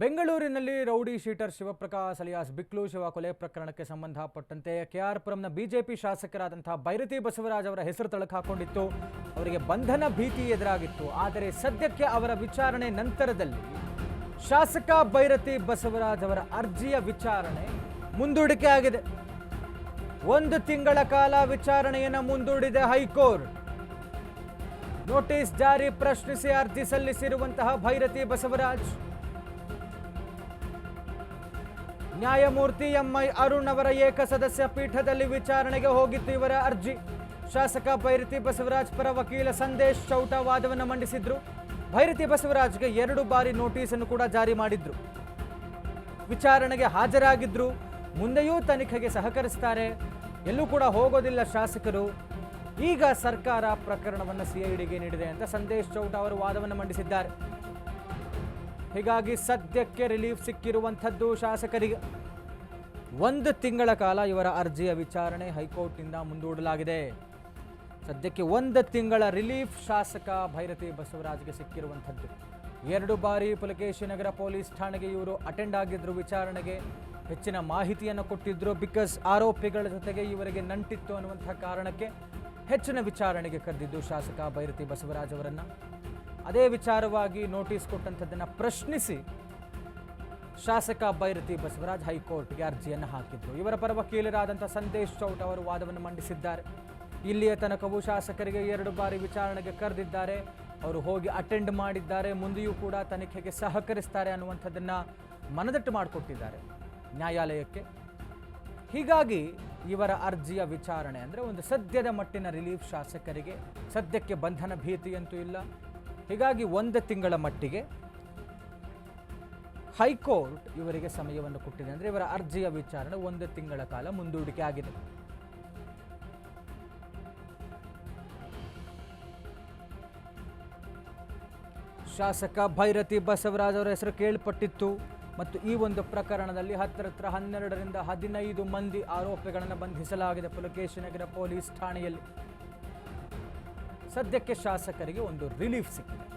ಬೆಂಗಳೂರಿನಲ್ಲಿ rowdy sheeter Shivaprakash alias Biklu Shiva ಕೊಲೆ ಪ್ರಕರಣಕ್ಕೆ ಸಂಬಂಧಪಟ್ಟಂತೆ ಕೆಆರ್ಪುರಂನ ಬಿಜೆಪಿ ಶಾಸಕರಾದಂತಹ ಭೈರತಿ ಬಸವರಾಜ್ ಅವರ ಹೆಸರು ತಳಕು ಹಾಕೊಂಡಿತ್ತು. ಅವರಿಗೆ ಬಂಧನ ಭೀತಿ ಎದುರಾಗಿತ್ತು. ಆದರೆ ಸದ್ಯಕ್ಕೆ ಅವರ ವಿಚಾರಣೆ ನಂತರದಲ್ಲಿ ಶಾಸಕ ಭೈರತಿ ಬಸವರಾಜ್ ಅವರ ಅರ್ಜಿಯ ವಿಚಾರಣೆ ಮುಂದೂಡಿಕೆ ಆಗಿದೆ. ಒಂದು ತಿಂಗಳ ಕಾಲ ವಿಚಾರಣೆಯನ್ನು ಮುಂದೂಡಿದೆ ಹೈಕೋರ್ಟ್. ನೋಟಿಸ್ ಜಾರಿ ಪ್ರಶ್ನಿಸಿ ಅರ್ಜಿ ಸಲ್ಲಿಸಿರುವಂತಹ ಭೈರತಿ ಬಸವರಾಜ್. ನ್ಯಾಯಮೂರ್ತಿ ಎಂಐ ಅರುಣ್ ಅವರ ಏಕಸದಸ್ಯ ಪೀಠದಲ್ಲಿ ವಿಚಾರಣೆಗೆ ಹೋಗಿತ್ತು ಇವರ ಅರ್ಜಿ. ಶಾಸಕ ಭೈರತಿ ಬಸವರಾಜ್ ಪರ ವಕೀಲ ಸಂದೇಶ್ ಚೌಟ ವಾದವನ್ನು ಮಂಡಿಸಿದ್ರು. ಭೈರತಿ ಬಸವರಾಜ್ಗೆ ಎರಡು ಬಾರಿ ನೋಟಿಸನ್ನು ಕೂಡ ಜಾರಿ ಮಾಡಿದ್ರು. ವಿಚಾರಣೆಗೆ ಹಾಜರಾಗಿದ್ರು. ಮುಂದೆಯೂ ತನಿಖೆಗೆ ಸಹಕರಿಸ್ತಾರೆ. ಎಲ್ಲೂ ಕೂಡ ಹೋಗೋದಿಲ್ಲ ಶಾಸಕರು. ಈಗ ಸರ್ಕಾರ ಪ್ರಕರಣವನ್ನು ಸಿಐಡಿಗೆ ನೀಡಿದೆ ಅಂತ ಸಂದೇಶ್ ಚೌಟ ಅವರು ವಾದವನ್ನು ಮಂಡಿಸಿದ್ದಾರೆ. ಹೀಗಾಗಿ ಸದ್ಯಕ್ಕೆ ರಿಲೀಫ್ ಸಿಕ್ಕಿರುವಂಥದ್ದು ಶಾಸಕರಿಗೆ. ಒಂದು ತಿಂಗಳ ಕಾಲ ಇವರ ಅರ್ಜಿಯ ವಿಚಾರಣೆ ಹೈಕೋರ್ಟ್ನಿಂದ ಮುಂದೂಡಲಾಗಿದೆ. ಸದ್ಯಕ್ಕೆ ಒಂದು ತಿಂಗಳ ರಿಲೀಫ್ ಶಾಸಕ ಭೈರತಿ ಬಸವರಾಜ್ಗೆ ಸಿಕ್ಕಿರುವಂಥದ್ದು. ಎರಡು ಬಾರಿ ಪುಲಕೇಶಿ ನಗರ ಪೊಲೀಸ್ ಠಾಣೆಗೆ ಇವರು ಅಟೆಂಡ್ ಆಗಿದ್ರು ವಿಚಾರಣೆಗೆ. ಹೆಚ್ಚಿನ ಮಾಹಿತಿಯನ್ನು ಕೊಟ್ಟಿದ್ದರು ಬಿಕಾಸ್ ಆರೋಪಿಗಳ ಜೊತೆಗೆ ಇವರಿಗೆ ನಂಟಿತ್ತು ಅನ್ನುವಂಥ ಕಾರಣಕ್ಕೆ ಹೆಚ್ಚಿನ ವಿಚಾರಣೆಗೆ ಕರೆದಿದ್ದು ಶಾಸಕ ಭೈರತಿ ಬಸವರಾಜ್ ಅವರನ್ನು. ಅದೇ ವಿಚಾರವಾಗಿ ನೋಟಿಸ್ ಕೊಟ್ಟಂಥದ್ದನ್ನು ಪ್ರಶ್ನಿಸಿ ಶಾಸಕ ಬೈರತಿ ಬಸವರಾಜ್ ಹೈಕೋರ್ಟ್ಗೆ ಅರ್ಜಿಯನ್ನು ಹಾಕಿದ್ರು. ಇವರ ಪರ ವಕೀಲರಾದಂಥ ಸಂದೇಶ್ ಚೌಟ್ ಅವರು ವಾದವನ್ನು ಮಂಡಿಸಿದ್ದಾರೆ. ಇಲ್ಲಿಯ ತನಕವೂ ಶಾಸಕರಿಗೆ ಎರಡು ಬಾರಿ ವಿಚಾರಣೆಗೆ ಕರೆದಿದ್ದಾರೆ. ಅವರು ಹೋಗಿ ಅಟೆಂಡ್ ಮಾಡಿದ್ದಾರೆ. ಮುಂದೆಯೂ ಕೂಡ ತನಿಖೆಗೆ ಸಹಕರಿಸ್ತಾರೆ ಅನ್ನುವಂಥದ್ದನ್ನು ಮನದಟ್ಟು ಮಾಡಿಕೊಟ್ಟಿದ್ದಾರೆ ನ್ಯಾಯಾಲಯಕ್ಕೆ. ಹೀಗಾಗಿ ಇವರ ಅರ್ಜಿಯ ವಿಚಾರಣೆ ಅಂದರೆ ಒಂದು ಸದ್ಯದ ಮಟ್ಟಿನ ರಿಲೀಫ್ ಶಾಸಕರಿಗೆ ಸದ್ಯಕ್ಕೆ ಬಂಧನ ಭೀತಿಯಂತೂ ಇಲ್ಲ. ಹೀಗಾಗಿ ಒಂದು ತಿಂಗಳ ಮಟ್ಟಿಗೆ ಹೈಕೋರ್ಟ್ ಇವರಿಗೆ ಸಮಯವನ್ನು ಕೊಟ್ಟಿದೆ. ಅಂದರೆ ಇವರ ಅರ್ಜಿಯ ವಿಚಾರಣೆ ಒಂದು ತಿಂಗಳ ಕಾಲ ಮುಂದೂಡಿಕೆ ಆಗಿದೆ. ಶಾಸಕ ಭೈರತಿ ಬಸವರಾಜ್ ಅವರ ಹೆಸರು ಕೇಳ್ಪಟ್ಟಿತ್ತು. ಮತ್ತು ಈ ಒಂದು ಪ್ರಕರಣದಲ್ಲಿ ಹತ್ತರ ಹತ್ರ ಹನ್ನೆರಡರಿಂದ ಹದಿನೈದು ಮಂದಿ ಆರೋಪಿಗಳನ್ನು ಬಂಧಿಸಲಾಗಿದೆ ಪುಲಕೇಶಿ ನಗರ ಪೊಲೀಸ್ ಠಾಣೆಯಲ್ಲಿ. ಸದ್ಯಕ್ಕೆ ಶಾಸಕರಿಗೆ ಒಂದು ರಿಲೀಫ್ ಸಿಕ್ಕಿದೆ.